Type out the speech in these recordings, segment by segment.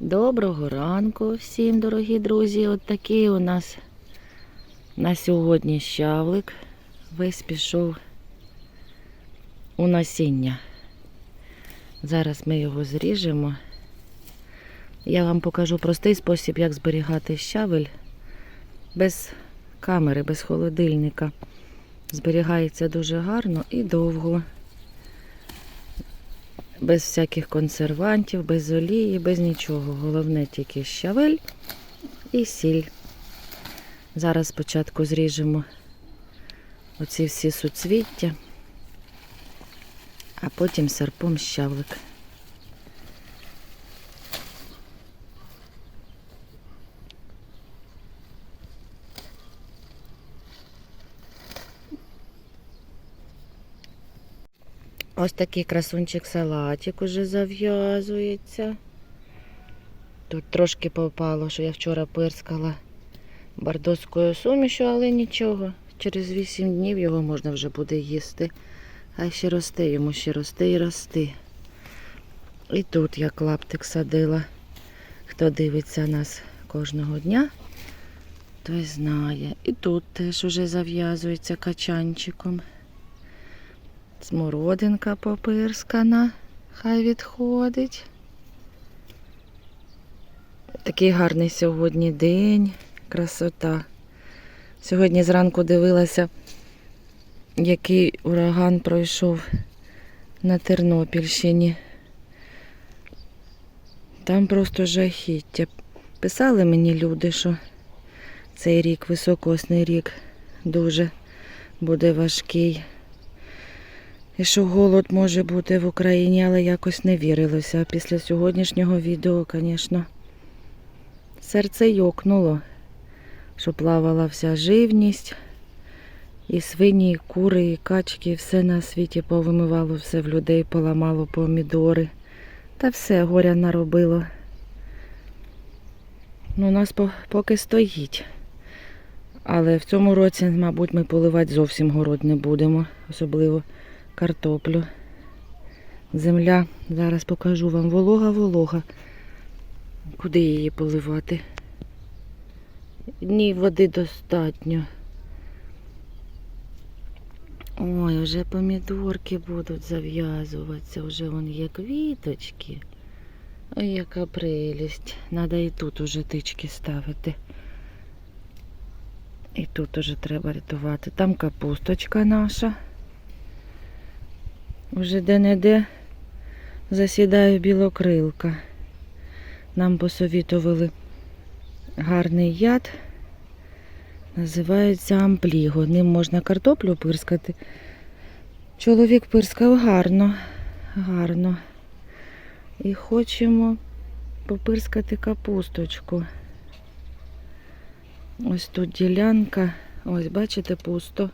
Доброго ранку всім, дорогі друзі. От такий у нас на сьогодні щавлик. Весь пішов у насіння. Зараз ми його зріжемо. Я вам покажу простий спосіб, як зберігати щавель без камери, без холодильника. Зберігається дуже гарно і довго. Без всяких консервантів, без олії, без нічого. Головне тільки щавель і сіль. Зараз спочатку зріжемо оці всі суцвіття, а потім серпом щавлик. Ось такий красунчик салатик уже зав'язується. Тут трошки попало, що я вчора пирскала бардоською сумішю, але нічого. Через 8 днів його можна вже буде їсти. А ще росте, йому ще росте і рости. І тут я клаптик садила. Хто дивиться нас кожного дня, той знає. І тут теж уже зав'язується качанчиком. Смородинка попирскана, хай відходить. Такий гарний сьогодні день, красота. Сьогодні зранку дивилася, який ураган пройшов на Тернопільщині. Там просто жахіття. Писали мені люди, що цей рік, високосний рік, дуже буде важкий. І що голод може бути в Україні, але якось не вірилося. Після сьогоднішнього відео, звісно, серце йокнуло, що плавала вся живність, і свині, і кури, і качки, все на світі повимивало, все в людей поламало помідори. Та все горя наробило. Ну, у нас поки стоїть. Але в цьому році, мабуть, ми поливати зовсім город не будемо, особливо картоплю. Земля, зараз покажу вам, волога-волога. Куди її поливати? Ні, води достатньо. Ой, вже помідорки будуть зав'язуватися, вже вон є квіточки. Ой, яка прелість. Надо і тут уже тички ставити. І тут уже треба рятувати. Там капусточка наша. Вже де-не-де засідає білокрилка. Нам посовітували гарний яд. Називається ампліго. Ним можна картоплю пирскати. Чоловік пирскав гарно, гарно. І хочемо попирскати капусточку. Ось тут ділянка. Ось, бачите, пусто.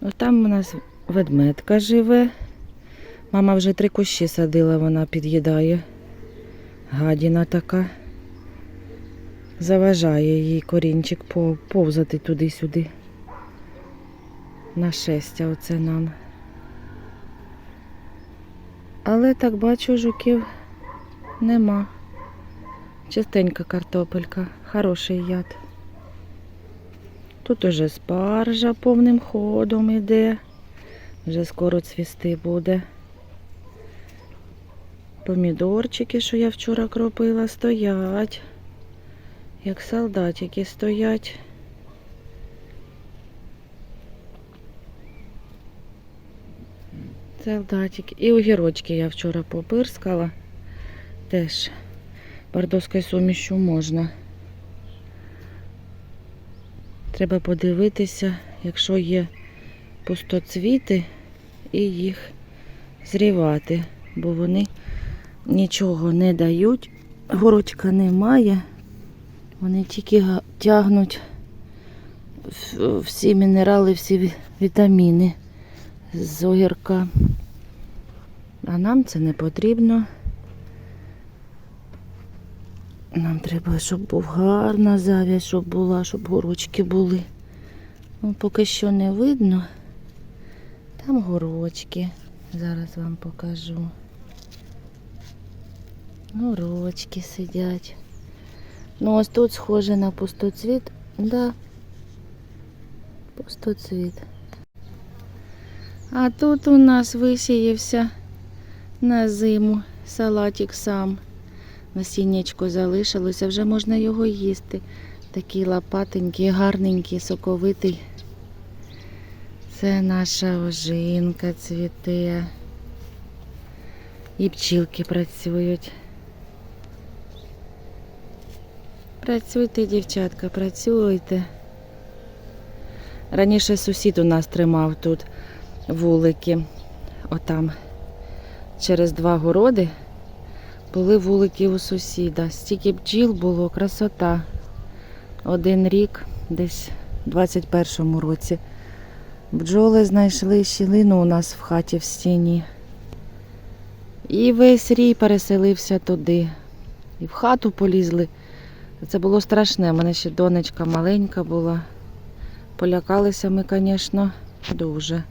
Ось там у нас ведмедка живе. Мама вже три кущі садила, вона під'їдає. Гадіна така. Заважає їй корінчик повзати туди-сюди. На шестя оце нам. Але так бачу, жуків нема. Чистенька картопелька, хороший яд. Тут уже спаржа повним ходом іде. Вже скоро цвісти буде. Помідорчики, що я вчора кропила, стоять. Як солдатики стоять. Солдатики. І огірочки я вчора попирскала. Теж бардоською сумішю можна. Треба подивитися, якщо є пустоцвіти, і їх зрівати, бо вони нічого не дають. Горочка немає. Вони тільки тягнуть всі мінерали, всі вітаміни з огірка. А нам це не потрібно. Нам треба, щоб був гарна зав'язь, щоб була, щоб горочки були. Ну, поки що не видно. Там горочки. Зараз вам покажу. Урочки сидять. Ну, ось тут схоже на пустоцвіт. Да. Пустоцвіт. А тут у нас висіявся на зиму салатик сам. Насіннячко залишилося, вже можна його їсти. Такий лопатенький, гарненький, соковитий. Це наша ожинка цвіте. І пчілки працюють. Працюйте, дівчатка, працюйте. Раніше сусід у нас тримав тут вулики. Отам через два городи були вулики у сусіда. Стільки бджіл було, красота. Один рік, десь у 21-му році. Бджоли знайшли щілину у нас в хаті в стіні. І весь рій переселився туди. І в хату полізли. Це було страшне. У мене ще донечка маленька була. Полякалися ми, звісно, дуже.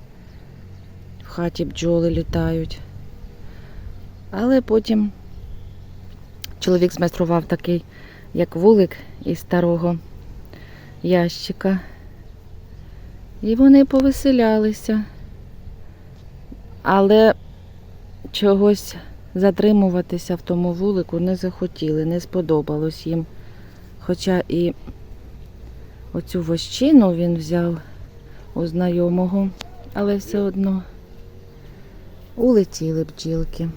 В хаті бджоли літають. Але потім чоловік змайстрував такий, як вулик із старого ящика. І вони повеселялися. Але чогось затримуватися в тому вулику не захотіли, не сподобалось їм. Хоча і оцю вощину він взяв у знайомого, але все одно улетіли бджілки.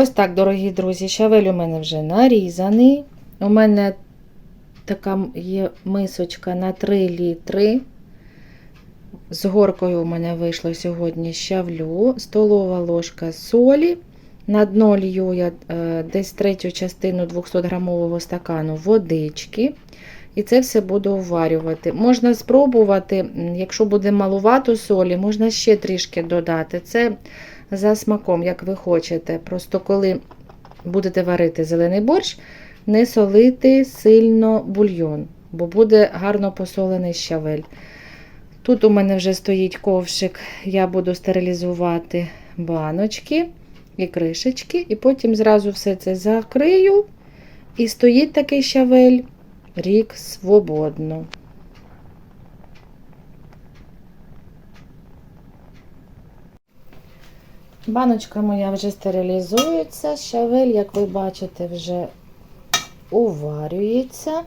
Ось так, дорогі друзі, щавель у мене вже нарізаний. У мене така є мисочка на 3 літри. З горкою у мене вийшло сьогодні щавлю, столова ложка солі. На дно лью я е, десь третю частину 200 грамового стакану водички. І це все буду уварювати. Можна спробувати, якщо буде малувато солі, можна ще трішки додати. Це за смаком, як ви хочете. Просто коли будете варити зелений борщ, не солити сильно бульйон, бо буде гарно посолений щавель. Тут у мене вже стоїть ковшик, я буду стерилізувати баночки і кришечки, і потім зразу все це закрию. І стоїть такий щавель рік свободно. Баночка моя вже стерилізується. Щавель, як ви бачите, вже уварюється.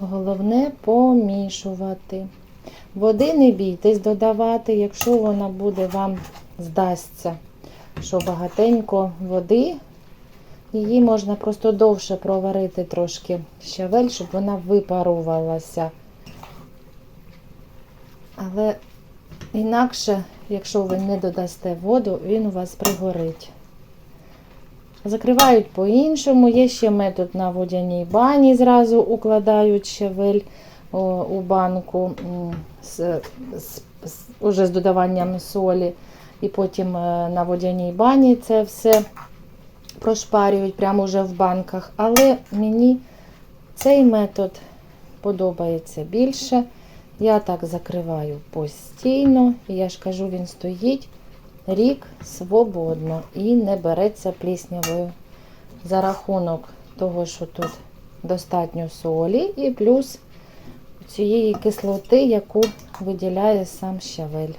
Головне помішувати. Води не бійтесь додавати, якщо вона буде, вам здасться, що багатенько води, її можна просто довше проварити трошки щавель, щоб вона випарувалася. Але інакше, якщо ви не додасте воду, він у вас пригорить. Закривають по-іншому. Є ще метод на водяній бані, зразу укладають щавель у банку з, з, з, уже з додаванням солі. І потім е, на водяній бані це все прошпарюють прямо вже в банках. Але мені цей метод подобається більше. Я так закриваю постійно. Я ж кажу, він стоїть рік свободно і не береться пліснявою за рахунок того, що тут достатньо солі, і плюс цієї кислоти, яку виділяє сам щавель.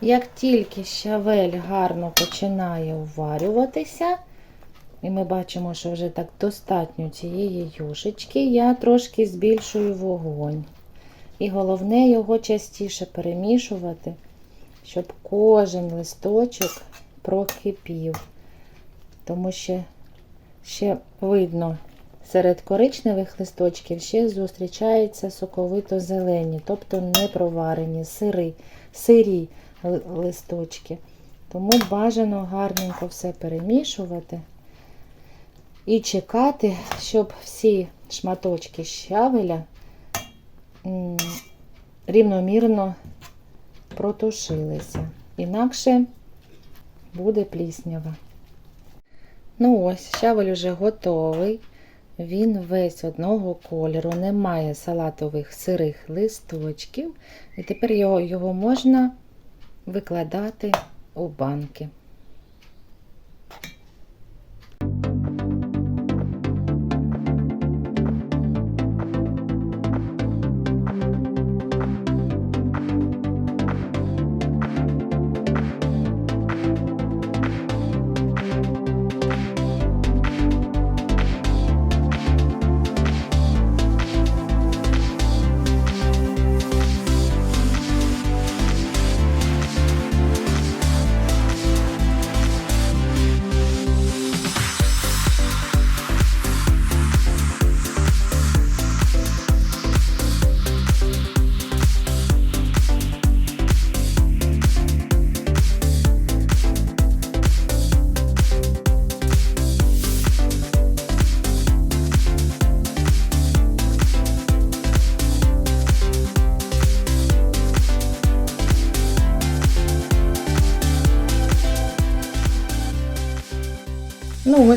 Як тільки щавель гарно починає уварюватися, і ми бачимо, що вже так достатньо цієї юшечки, я трошки збільшую вогонь. І головне його частіше перемішувати, щоб кожен листочок прокипів. Тому що ще видно, серед коричневих листочків ще зустрічаються соковито-зелені, тобто не проварені, сири, сирі листочки. Тому бажано гарненько все перемішувати і чекати, щоб всі шматочки щавеля рівномірно протушилися. Інакше буде пліснява. Ну ось, щавель уже готовий. Він весь одного кольору, немає салатових сирих листочків. І тепер його, його можна викладати у банки.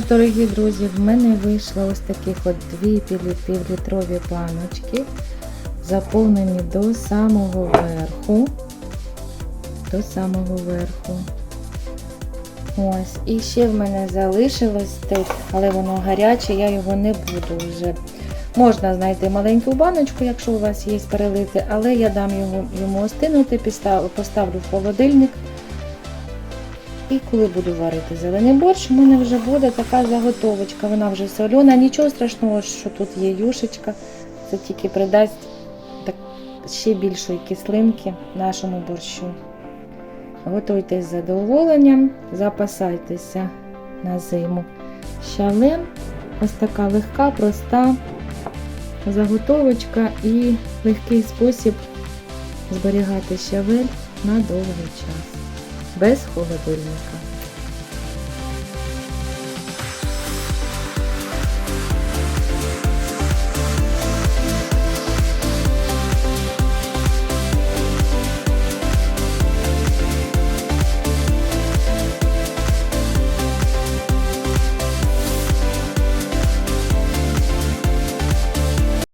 Дорогі друзі, в мене вийшло ось таких от дві півлітрові баночки, заповнені до самого верху. До самого верху. Ось. І ще в мене залишилось тут, але воно гаряче, я його не буду вже. Можна знайти маленьку баночку, якщо у вас є перелити, але я дам його, йому остинути, поставлю в холодильник. І коли буду варити зелений борщ, у мене вже буде така заготовочка. Вона вже солена. Нічого страшного, що тут є юшечка. Це тільки придасть так, ще більшої кислинки нашому борщу. Готуйтесь з задоволенням, запасайтеся на зиму. Щавлем. Ось така легка, проста заготовочка і легкий спосіб зберігати щавель на довгий час без холодильника.